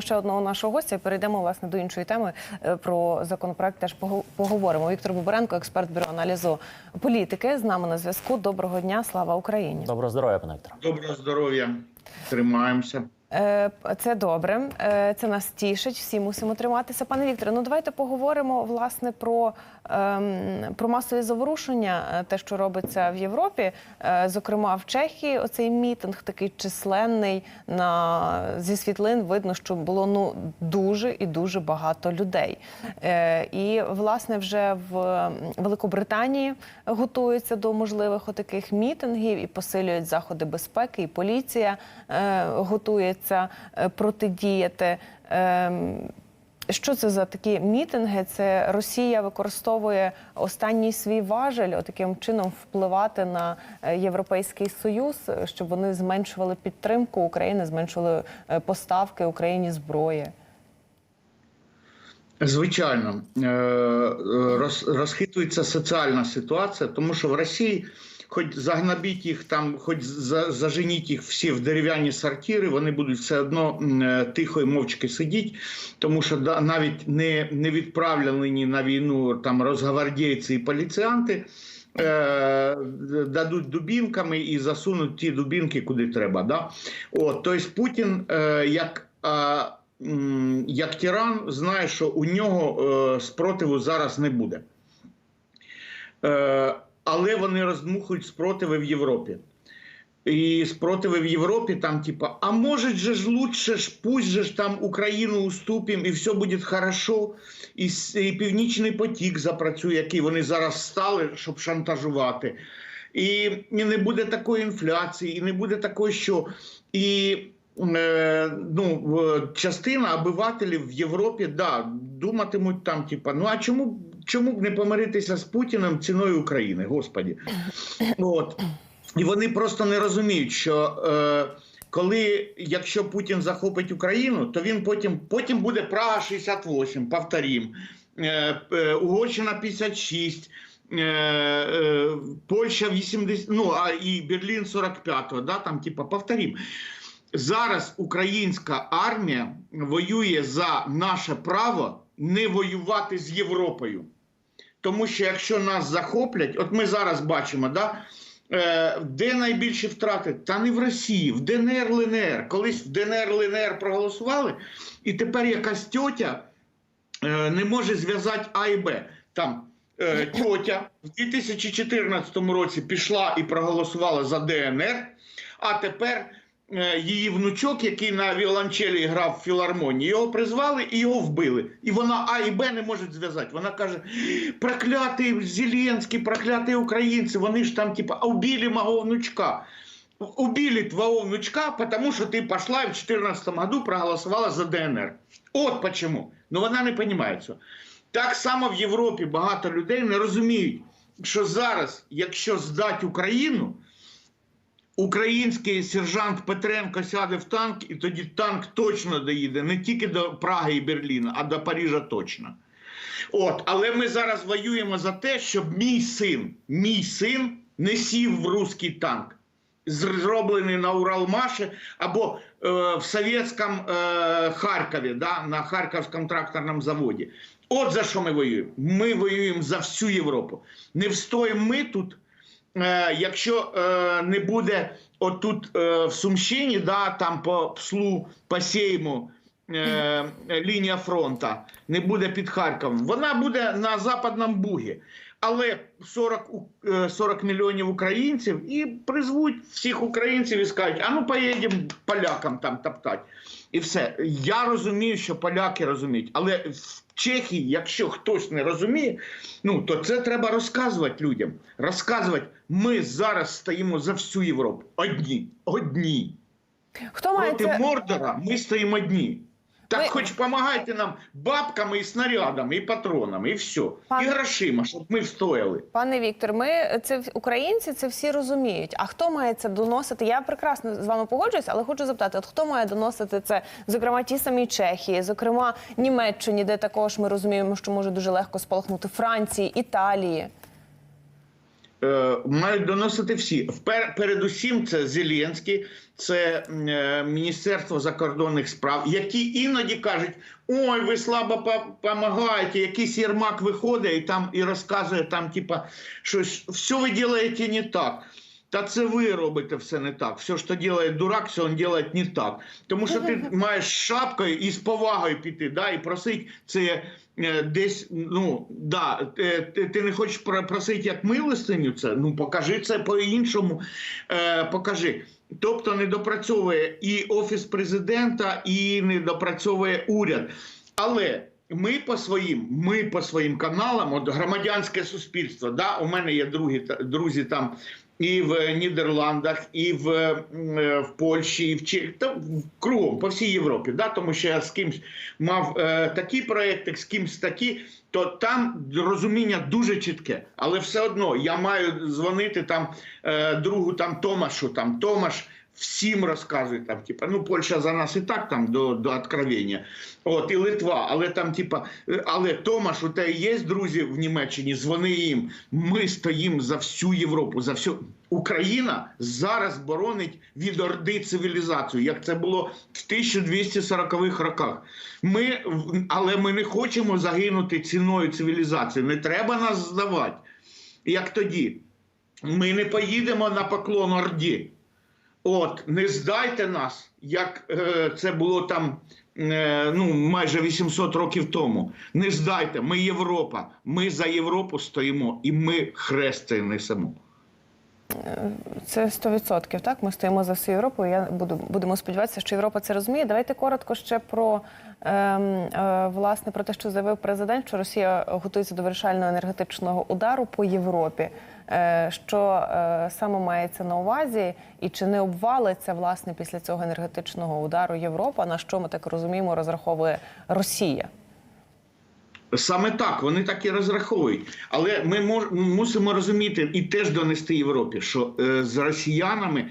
ще одного нашого гостя і перейдемо власне до іншої теми. Е, Про законопроект теж пого- поговоримо. Віктор Бобаренко, експерт бюро аналізу політики, з нами на зв'язку. Доброго дня, слава Україні. Доброго здоров'я, пане Віктор. Доброго здоров'я. Тримаємося. Е, Це добре, Е, це нас тішить. Всі мусимо триматися. Пане Вікторе, ну давайте поговоримо власне про, про масові заворушення, е, те, що робиться в Європі, Е, зокрема в Чехії. Оцей мітинг такий численний. На зі світлин видно, що було ну дуже і дуже багато людей. Е, І власне вже в Великобританії готуються до можливих отаких мітингів і посилюють заходи безпеки, і поліція готується протидіяти. Що це за такі мітинги? Це Росія використовує останній свій важель, отаким чином впливати на е, Європейський Союз, щоб вони зменшували підтримку України, зменшували е, поставки Україні зброї. Звичайно, е, роз- розхитується соціальна ситуація, тому що в Росії, хоч загнобіть їх там, хоч заженіть їх всі в дерев'яні сортири, вони будуть все одно е, тихо і мовчки сидіти, тому що навіть не, не відправлені на війну там розгвардійці і поліціянти. е, Дадуть дубінками і засунуть ті дубінки куди треба. Да? От, тобто Путін е, як як тиран знає, що у нього спротиву зараз не буде. Але вони роздмухують спротиви в Європі. І спротиви в Європі там, типа, а може же ж лучше ж, пусть же ж там Україну уступимо і все буде хорошо. І, і Північний потік запрацює, який вони зараз стали, щоб шантажувати. І, і не буде такої інфляції, і не буде такої, що. І е, ну, частина обивателів в Європі да, думатимуть там, типа, ну а чому, чому б не помиритися з Путіним ціною України, господі? От. І вони просто не розуміють, що е, коли, якщо Путін захопить Україну, то він потім, потім буде Прага 68, повторім, е, е, Угорщина 56, е, е, Польща 80, ну а і Берлін 45-го, да, там, типа, повторім. Зараз українська армія воює за наше право не воювати з Європою. Тому що якщо нас захоплять, от ми зараз бачимо, да, е, де найбільші втрати? Та не в Росії, в ДНР ЛНР. Колись в ДНР ЛНР проголосували, і тепер якась тьотя е, не може зв'язати А і Б. Там е, тьотя в 2014 році пішла і проголосувала за ДНР, а тепер її внучок, який на віолончелі грав в філармонії, його призвали і його вбили. І вона А і Б не може зв'язати. Вона каже: проклятий Зеленський, прокляті українці, вони ж там, типа, а вбили мого внучка. Убили твоего внучка, потому что ты пошла и в 2014 году проголосувала за ДНР. От почему. Ну вона не розуміє цього. Так само в Європі багато людей не розуміють, що зараз, якщо здати Україну, український сержант Петренко сяде в танк, і тоді танк точно доїде не тільки до Праги і Берліна, а до Парижа точно. От, але ми зараз воюємо за те, щоб мій син, мій син не сів в руський танк, зроблений на Уралмаші або е, в совєтському е, Харкові, да, на Харківському тракторному заводі. От за що ми воюємо. Ми воюємо за всю Європу. Не встоїмо ми тут, якщо е, не буде отут е, в Сумщині, да, там по пслу, по Сейму, е, лінія фронту не буде під Харковом. Вона буде на Западному Бугі. Але 40, е, 40 мільйонів українців і призвуть всіх українців і скажуть, а ну поїдемо полякам там топтати. І все. Я розумію, що поляки розуміють, але в Чехії, якщо хтось не розуміє, ну то це треба розказувати людям. Розказувати, ми зараз стоїмо за всю Європу. Одні. Одні. Хто має Проти це? Мордора ми стоїмо одні. Так Ви- хоч допомагайте нам бабками і снарядами, і патронами, і все. Пане- І грошима, щоб ми встояли. Пане Віктор, ми це українці це всі розуміють. А хто має це доносити? Я прекрасно з вами погоджуюсь, але хочу запитати: от хто має доносити це? Зокрема, ті самі Чехії, зокрема Німеччині, де також ми розуміємо, що може дуже легко спалахнути Франції, Італії. Е, мають доносити всі. Передусім, це Зеленський, це е, Міністерство закордонних справ, які іноді кажуть: ой, ви слабо допомагаєте, якийсь Єрмак виходить і там і розказує там, типа, щось, все ви робите не так. Та це ви робите все не так. Все, що робить дурак, все він робить не так. Тому що ти маєш шапкою і з повагою піти, да, і просить це е, десь, ну, да, е, ти, не хочеш просити як милостиню це, ну покажи це по-іншому, е, покажи. Тобто не допрацьовує і Офіс президента, і не допрацьовує уряд. Але ми по своїм, ми по своїм каналам, от громадянське суспільство, да, у мене є другі, друзі там і в Нідерландах, і в, е, в Польщі, і в Чехії, кругом по всій Європі. Да, тому що я з кимсь мав е, такі проекти, з кимсь такі, то там розуміння дуже чітке. Але все одно я маю дзвонити там е, другу там Томашу, там Томаш. Всім розказує там, типа, ну Польща за нас і так там до, до откровення. От і Литва, але там, типа, е, але Томаш, у тебе є друзі в Німеччині, дзвони їм. Ми стоїмо за всю Європу, за всю Україна зараз боронить від орди цивілізацію, як це було в 1240-х роках. Ми, але ми не хочемо загинути ціною цивілізації. Не треба нас здавати. Як тоді, ми не поїдемо на поклон Орді. От, не здайте нас, як е, це було там е, ну, майже 800 років тому. Не здайте, ми Європа. Ми за Європу стоїмо і ми хрест цей несемо. Це 100%, так? Ми стоїмо за всю Європу. Я буду будемо сподіватися, що Європа це розуміє. Давайте коротко ще про ем, е, власне про те, що заявив президент, що Росія готується до вирішального енергетичного удару по Європі. Е, що е, саме мається на увазі, і чи не обвалиться власне після цього енергетичного удару Європа? На що ми так розуміємо, розраховує Росія? Саме так, вони так і розраховують. Але ми мож, мусимо розуміти і теж донести Європі, що е, з росіянами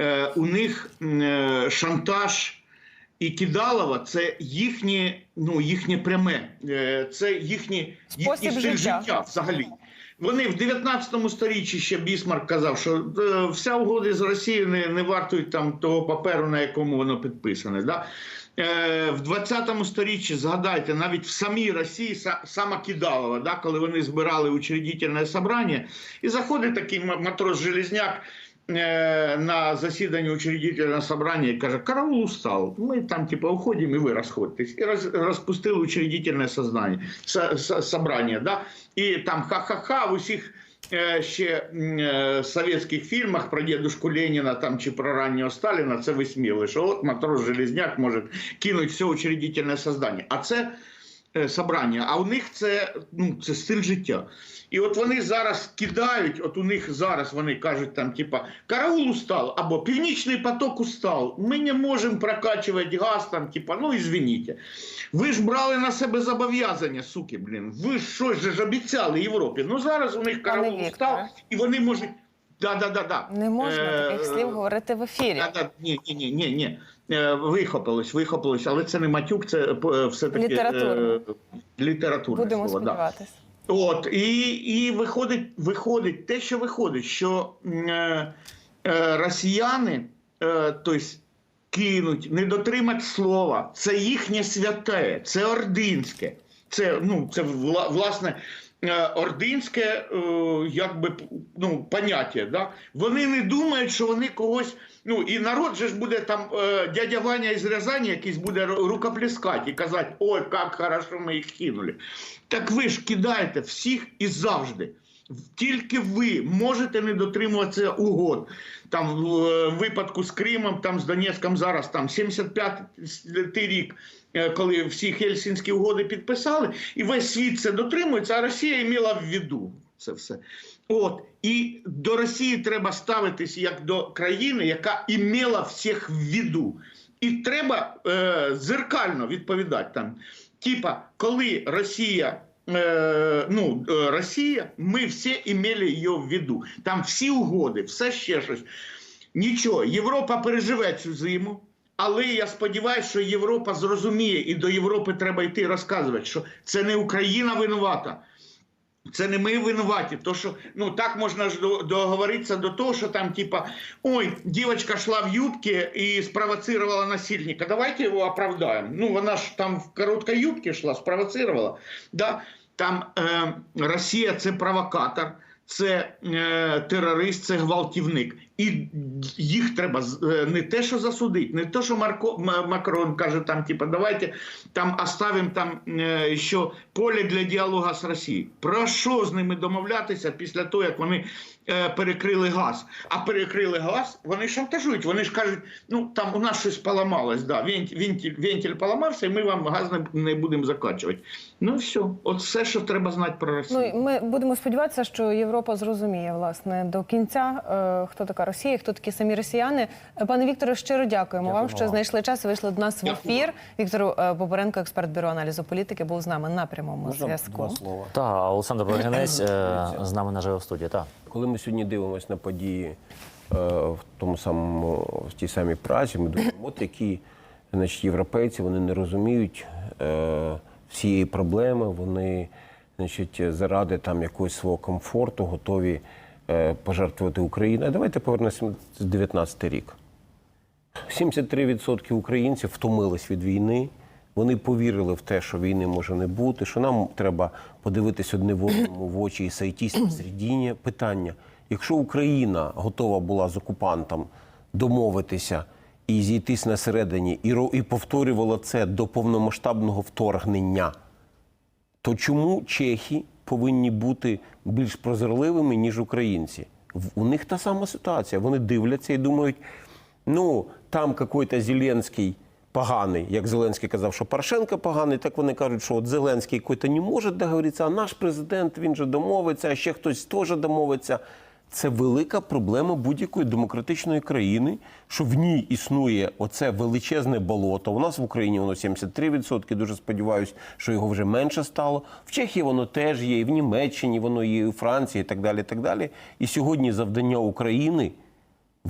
е, у них е, шантаж і кидалова це їхнє, ну, їхнє пряме, е, це їхні, Спосіб їхній стиль життя. життя взагалі. Вони в 19 сторіччі ще Бісмарк казав, що е, вся угода з Росією не, не вартують там того паперу, на якому воно підписане. Да? Е, в 20 сторіччі, згадайте, навіть в самій Росії са- сама Кидалова, да, коли вони збирали учредительне собрання, і заходить такий матрос Железняк е, на засідання учредительного собрання і каже, караул устал, ми там типа уходимо і ви розходитесь. І роз, розпустили учредительне сознання, со, со- собрання. Да? І там ха-ха-ха в усіх ще м, е, совєтських фільмах про дедушку Леніна там, чи про раннього Сталіна це висміли, що от матрос Железняк може кинути все учредительне создання. А це собрання, а у них це, ну, це стиль життя. І от вони зараз кидають, от у них зараз вони кажуть там, типа, караул устал, або північний поток устал. Ми не можемо прокачувати газ, там, типа, ну извините. Ви ж брали на себе зобов'язання, суки, блін. Ви ж щось же ж обіцяли Європі. Ну зараз у них караул устал, і вони можуть. Да, да, да, да. Не можна Е, таких слів говорити в ефірі. Да, да, ні, ні, ні, ні, ні. Е, Вихопилось, вихопилось, але це не матюк, це е, все-таки Літературне. е, літературне Будемо слово. Да. сподіватися. От, і, і виходить, виходить те, що виходить, що е, е, росіяни е, тобто, кинуть, не дотримать слова. Це їхнє святе, це ординське. Це, ну, це вла- власне е, ординське е, якби, ну, поняття. Да? Вони не думають, що вони когось. Ну і народ же ж буде там е, дядя Ваня із Рязані якийсь буде ру- рукоплескати і казати, ой, як хорошо ми їх кинули. Так ви ж кидаєте всіх і завжди. Тільки ви можете не дотримуватися угод. Там в е, випадку з Кримом, там з Донецьком зараз там 75-й рік, е, коли всі Хельсінські угоди підписали, і весь світ це дотримується, а Росія мала в виду це все. От і до Росії треба ставитись як до країни, яка імела всіх в виду. І треба е, зеркально відповідати там. Типа, коли Росія, е, ну, е, Росія, ми всі імели її в виду. Там всі угоди, все ще щось. Нічого, Європа переживе цю зиму. Але я сподіваюся, що Європа зрозуміє, і до Європи треба йти розказувати, що це не Україна винувата. Це не ми винуваті. То що ну так можна ж договоритися до того, що там, типа, ой, дівчинка йшла в юбці і спровоцировала насильника. Давайте його оправдаємо. Ну вона ж там в короткій юбці йшла, спровоцировала. Да? Там е, Росія це провокатор, це е, терорист, це гвалтівник. І їх треба е, не те, що засудити, не те, що Марко, Макрон каже, там, типу, давайте там оставимо там е, що поле для діалогу з Росією. Про що з ними домовлятися після того, як вони перекрили газ? А перекрили газ, вони шантажують. Вони ж кажуть, ну там у нас щось поламалось, да, вентиль, вентиль, вентиль поламався, і ми вам газ не, не будемо закачувати. Ну все, от все, що треба знати про Росію. Ну ми будемо сподіватися, що Європа зрозуміє власне до кінця, е, хто така Росія, хто такі самі росіяни. Е, Пане Вікторе, щиро дякуємо вам, що знайшли час і вийшли до нас в Дякую. ефір. Віктору е, експерт бюро аналізу політики, був з нами на прямому Можна зв'язку. два слова? Та Олександр Брагинець е, з нами наживо в студії. Та Коли ми сьогодні дивимося на події е, в тому самому в тій самій Празі, ми думаємо, от які значить, європейці вони не розуміють е, всієї проблеми. Вони значить, заради там якогось свого комфорту готові е, пожертвувати Україною. А Давайте повернемося в 19 рік. 73% українців втомились від війни. Вони повірили в те, що війни може не бути, що нам треба подивитись одне в одному в очі і сойтись посередині. Питання: якщо Україна готова була з окупантом домовитися і зійтись на середині, і, і повторювала це до повномасштабного вторгнення, то чому чехи повинні бути більш прозорливими, ніж українці? У них та сама ситуація. Вони дивляться і думають: ну, там якийсь Зеленський поганий, як Зеленський казав, що Порошенко поганий, так вони кажуть, що от Зеленський який-то не може договоритися, а наш президент він же домовиться, а ще хтось теж домовиться. Це велика проблема будь-якої демократичної країни, що в ній існує оце величезне болото. У нас в Україні воно 73%, Дуже сподіваюся, що його вже менше стало. В Чехії воно теж є, і в Німеччині воно є, і у Франції, і так далі. І так далі. І сьогодні завдання України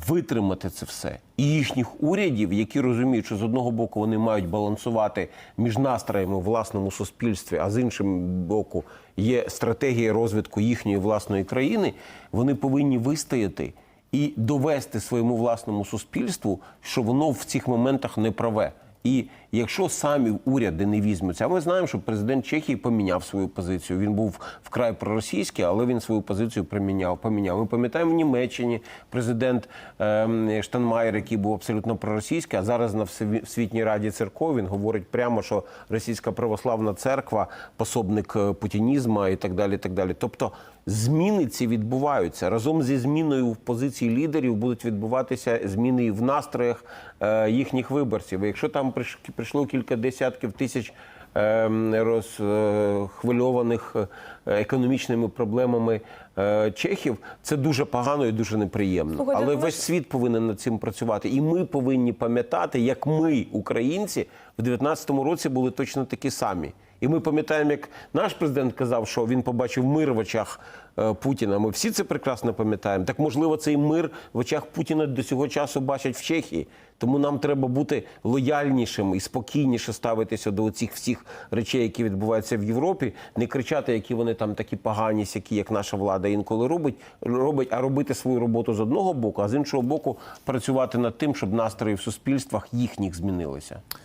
витримати це все. І їхніх урядів, які розуміють, що з одного боку вони мають балансувати між настроями у власному суспільстві, а з іншого боку є стратегія розвитку їхньої власної країни, вони повинні вистояти і довести своєму власному суспільству, що воно в цих моментах не праве. І якщо самі уряди не візьмуться, а ми знаємо, що президент Чехії поміняв свою позицію. Він був вкрай проросійський, але він свою позицію приміняв. Поміняв. Ми пам'ятаємо в Німеччині президент ем, Штанмаєр, який був абсолютно проросійський, а зараз на Всесвітній раді церков він говорить прямо, що російська православна церква пособник е, путінізму і так далі. Так далі. Тобто зміни ці відбуваються разом зі зміною в позиції лідерів будуть відбуватися зміни і в настроях е, їхніх виборців. І якщо там прийшло кілька десятків тисяч ем, розхвильованих е, економічними проблемами е, чехів, це дуже погано і дуже неприємно. Слухайте, Але ну, весь світ повинен над цим працювати, і ми повинні пам'ятати, як ми, українці, в 19-му році були точно такі самі. І ми пам'ятаємо, як наш президент казав, що він побачив мир в очах е, Путіна. Ми всі це прекрасно пам'ятаємо. Так можливо, цей мир в очах Путіна до цього часу бачать в Чехії. Тому нам треба бути лояльнішим і спокійніше ставитися до цих всіх речей, які відбуваються в Європі, не кричати, які вони там такі погані, сякі, як наша влада інколи робить, робить, а робити свою роботу з одного боку, а з іншого боку, працювати над тим, щоб настрої в суспільствах їхніх змінилися.